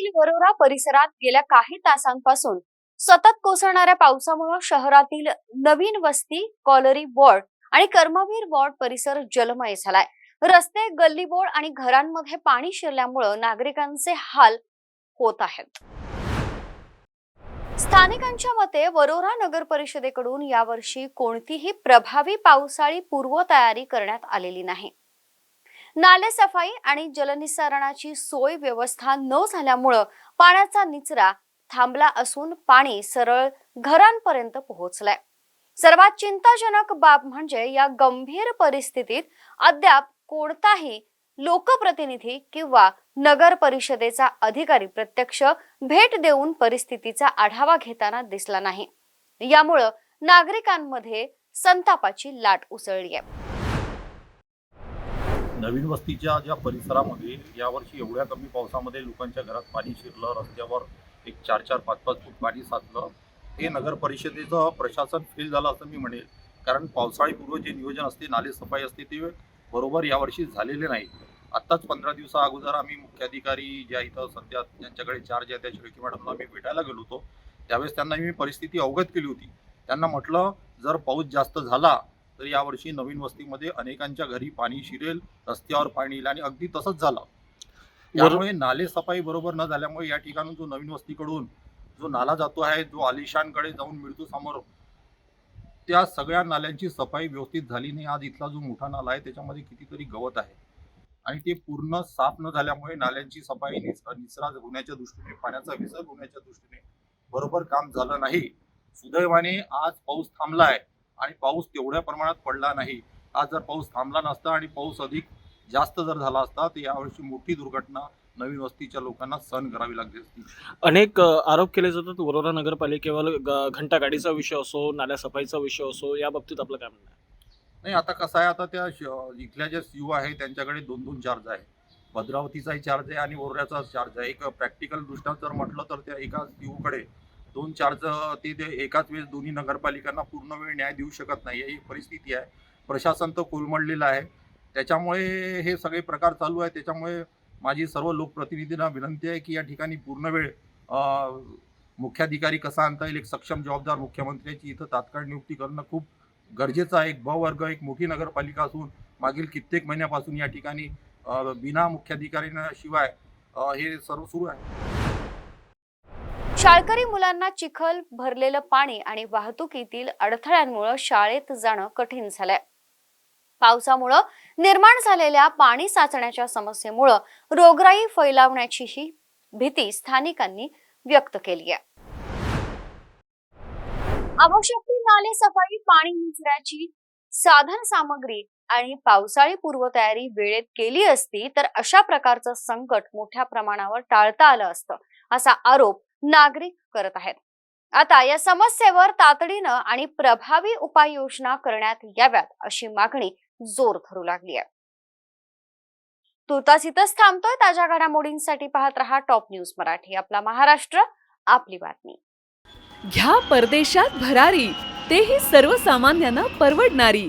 शहरातील वरोरा परिसरात गेल्या काही तासांपासून सतत कोसळणाऱ्या पावसामुळे शहरातील नवीन वस्ती कॉलरी वॉर्ड आणि कर्मवीर वॉर्ड परिसर जलमय झालाय. रस्ते गल्ली बोळ आणि घरांमध्ये पाणी शिरल्यामुळं नागरिकांचे हाल होत आहेत. स्थानिकांच्या मते वरोरा नगर परिषदेकडून यावर्षी कोणतीही प्रभावी पावसाळी पूर्वतयारी करण्यात आलेली नाही. नालेसफाई आणि जलनिसरणाची सोय व्यवस्था न झाल्यामुळं पाण्याचा निचरा थांबला असून पाणी सरळ घरांपर्यंत पोहोचलंय. सर्वात चिंताजनक बाब म्हणजे या गंभीर परिस्थितीत अद्याप कोणताही लोकप्रतिनिधी किंवा नगर परिषदेचा अधिकारी प्रत्यक्ष भेट देऊन परिस्थितीचा आढावा घेताना दिसला नाही. यामुळं नागरिकांमध्ये संतापाची लाट उसळली आहे नवीन वस्तीच्या ज्या परिसरामध्ये यावर्षी एवढ्या कमी पावसामध्ये लोकांच्या घरात पाणी शिरलं रस्त्यावर एक चार चार पाच पाच फूट पाणी साचलं हे नगर परिषदेचं प्रशासन फेल झालं असं मी म्हणेल. कारण पावसाळीपूर्व जे नियोजन असते नाले सफाई असते ते बरोबर यावर्षी झालेले नाही. आत्ताच पंधरा दिवसा अगोदर आम्ही मुख्याधिकारी ज्या इथं सध्या ज्यांच्याकडे चार्ज आहे त्या शिळकी मॅडमला मी भेटायला गेलो होतो. त्यावेळेस त्यांना मी परिस्थिती अवगत केली होती. त्यांना म्हटलं जर पाऊस जास्त झाला तर यावर्षी नवीन वस्तीमध्ये अनेकांच्या घरी पाणी शिरेल रस्त्यावर पाणी येईल आणि अगदी तसंच झालं. त्यामुळे नाले सफाई बरोबर न झाल्यामुळे या ठिकाणून जो नवीन वस्तीकडून जो नाला जातो आहे जो आलिशानकडे जाऊन मिळतो समोर त्या सगळ्या नाल्यांची सफाई व्यवस्थित झाली नाही. आज इथला जो मोठा नाला आहे त्याच्यामध्ये कितीतरी गवत आहे. आणि ते पूर्ण साफ न झाल्यामुळे नाल्यांची सफाई निचरा होण्याच्या दृष्टीने पाण्याचा विसर्ग होण्याच्या दृष्टीने बरोबर काम झालं नाही. सुदैवाने आज पाऊस थांबला आहे आणि पाऊस तेवढ्या प्रमाणात पडला नाही. आज जर पाऊस थांबला नसता आणि पाऊस अधिक जास्त जर झाला असता तर यावर्षी मोठी दुर्घटना नवीन वस्तीच्या लोकांना सहन करावी लागली असती. अनेक आरोप केले जातात. वरोरा नगरपालिकेवर घंटागाडीचा विषय असो नाल्या सफाईचा विषय असो या बाबतीत आपलं काय म्हणणं आहे? नाही आता कसं आहे आता त्या इथल्या ज्या सीओ आहे त्यांच्याकडे दोन दोन चार्ज आहे. भद्रावतीचाही चार्ज आहे आणि ओरड्याचा चार्ज आहे. एक प्रॅक्टिकल दृष्ट्या जर म्हटलं तर त्या एका सीओकडे दोन चारचं ते एकाच वेळेस दोन्ही नगरपालिकांना पूर्ण वेळ न्याय देऊ शकत नाही ही परिस्थिती आहे. प्रशासन तर कोलमडलेलं आहे. त्याच्यामुळे हे सगळे प्रकार चालू आहे त्याच्यामुळे माझी सर्व लोकप्रतिनिधींना विनंती आहे की या ठिकाणी पूर्ण वेळ मुख्याधिकारी कसा आणता येईल एक सक्षम जबाबदार मुख्यमंत्र्याची इथं तात्काळ नियुक्ती करणं खूप गरजेचं आहे. एक बवर्ग एक मोठी नगरपालिका असून मागील कित्येक महिन्यापासून या ठिकाणी बिना मुख्याधिकारीशिवाय हे सर्व सुरू आहे. शाळकरी मुलांना चिखल भरलेलं पाणी आणि वाहतुकीतील अडथळ्यांमुळे शाळेत जाणं कठीण झालंय. पावसामुळं निर्माण झालेल्या पाणी साचण्याच्या समस्येमुळं रोगराई फैलावण्याचीही भीती स्थानिकांनी व्यक्त केली आहे. आवश्यक ती नाले सफाई पाणी निचऱ्याची साधन सामग्री आणि पावसाळी पूर्वतयारी वेळेत केली असती तर अशा प्रकारचं संकट मोठ्या प्रमाणावर टाळता आलं असतं असा आरोप नागरिक करत आहेत. आता या समस्येवर तातडीनं आणि प्रभावी उपाययोजना करण्यात याव्यात अशी मागणी जोर धरू लागली आहे. तुर्तास इथंच थांबतोय ताज्या घडामोडींसाठी पाहत रहा टॉप न्यूज मराठी. आपला महाराष्ट्र आपली बातमी. घ्या परदेशात भरारी तेही सर्वसामान्यांना परवडणारी.